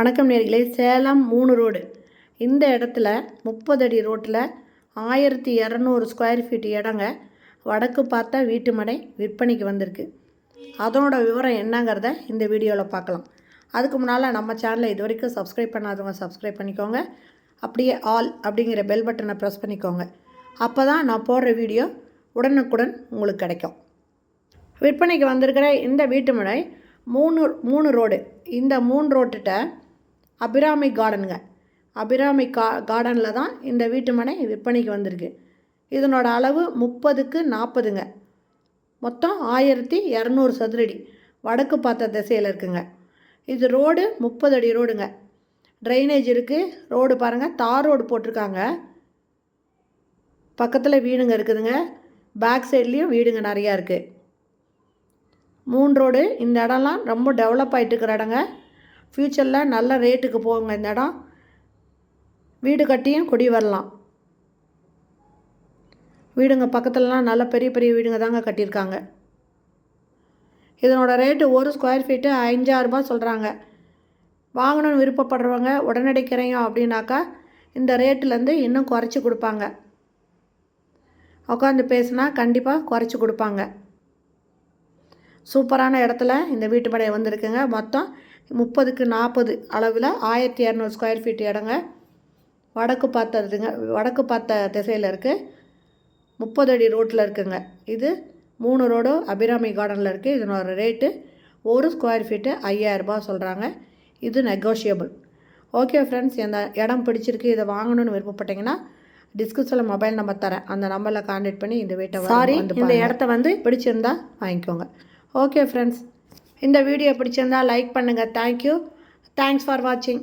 வணக்கம் நேர்களே. சேலம் மூணு ரோடு. இந்த இடத்துல முப்பது அடி ரோட்டில் ஆயிரத்தி இரநூறு ஸ்கொயர் ஃபீட் இடங்க வடக்கு பார்த்தா வீட்டு மனை விற்பனைக்கு வந்திருக்கு. அதனோட விவரம் என்னங்கிறத இந்த வீடியோவில் பார்க்கலாம். அதுக்கு முன்னால் நம்ம சேனலை இது வரைக்கும் சப்ஸ்கிரைப் பண்ணாதவங்க சப்ஸ்கிரைப் பண்ணிக்கோங்க. அப்படியே ஆல் அப்படிங்கிற பெல் பட்டனை ப்ரெஸ் பண்ணிக்கோங்க. அப்போ தான் நான் போடுற வீடியோ உடனுக்குடன் உங்களுக்கு கிடைக்கும். விற்பனைக்கு வந்திருக்கிற இந்த வீட்டு மனை மூணு மூணு ரோடு. இந்த மூணு ரோட்டுகிட்ட அபிராமி கார்டனுங்க. அபிராமி கா கார்டனில் தான் இந்த வீட்டு மனை விற்பனைக்கு வந்திருக்கு. இதனோட அளவு முப்பதுக்கு நாற்பதுங்க மொத்தம் ஆயிரத்தி இரநூறு சதுரடி வடக்கு பார்த்த திசையில் இருக்குங்க. இது ரோடு முப்பது அடி ரோடுங்க. ட்ரைனேஜ் இருக்குது ரோடு பாருங்கள் தார் ரோடு போட்டிருக்காங்க. பக்கத்தில் வீடுங்க இருக்குதுங்க. பேக் சைட்லேயும் வீடுங்க நிறையா இருக்குது மூணு ரோடு. இந்த இடம்லாம் ரொம்ப டெவலப் ஆகிட்டு இருக்கிற இடங்க. ஃப்யூச்சரில் நல்ல ரேட்டுக்கு போகுங்க இந்த இடம். வீடு கட்டியும் குடி வரலாம். வீடுங்க பக்கத்துலலாம் நல்ல பெரிய பெரிய வீடுங்க தாங்க கட்டியிருக்காங்க. இதனோட ரேட்டு ஒரு ஸ்கொயர் ஃபீட்டு அஞ்சாயிரரூபா சொல்கிறாங்க வாங்கணும்னு விருப்பப்படுறவங்க உடனடி கிரையும் அப்படின்னாக்கா இந்த ரேட்டுலேருந்து இன்னும் குறைச்சி கொடுப்பாங்க. உட்காந்து பேசுனா கண்டிப்பாக குறைச்சி கொடுப்பாங்க. சூப்பரான இடத்துல இந்த வீட்டு வந்திருக்குங்க. மொத்தம் முப்பதுக்கு நாற்பது அளவில் ஆயிரத்தி இரநூறு ஸ்கொயர் ஃபீட் இடங்க. வடக்கு பார்த்ததுங்க வடக்கு பார்த்த திசையில் இருக்குது முப்பது அடி ரோட்டில் இருக்குங்க. இது மூணு ரோடு அபிராமி கார்டனில் இருக்குது இதனோட ரேட்டு ஒரு ஸ்கொயர் ஃபீட்டு ஐயாயிரரூபா சொல்கிறாங்க இது நெகோஷியபிள் ஓகே ஃப்ரெண்ட்ஸ் இந்த இடம் பிடிச்சிருக்கு இதை வாங்கணும்னு விருப்பப்பட்டீங்கன்னா டிஸ்கிரிப்ஷனில் மொபைல் நம்பர் தரேன். அந்த நம்பரில் கான்டாக்ட் பண்ணி இந்த வீட்டை சாரி இந்த இடத்த வந்து பிடிச்சிருந்தா வாங்கிக்கோங்க. ஓகே ஃப்ரெண்ட்ஸ் இந்த வீடியோ பிடிச்சிருந்தா லைக் பண்ணுங்கள் தேங்க்யூ தேங்க்ஸ் ஃபார் வாட்சிங்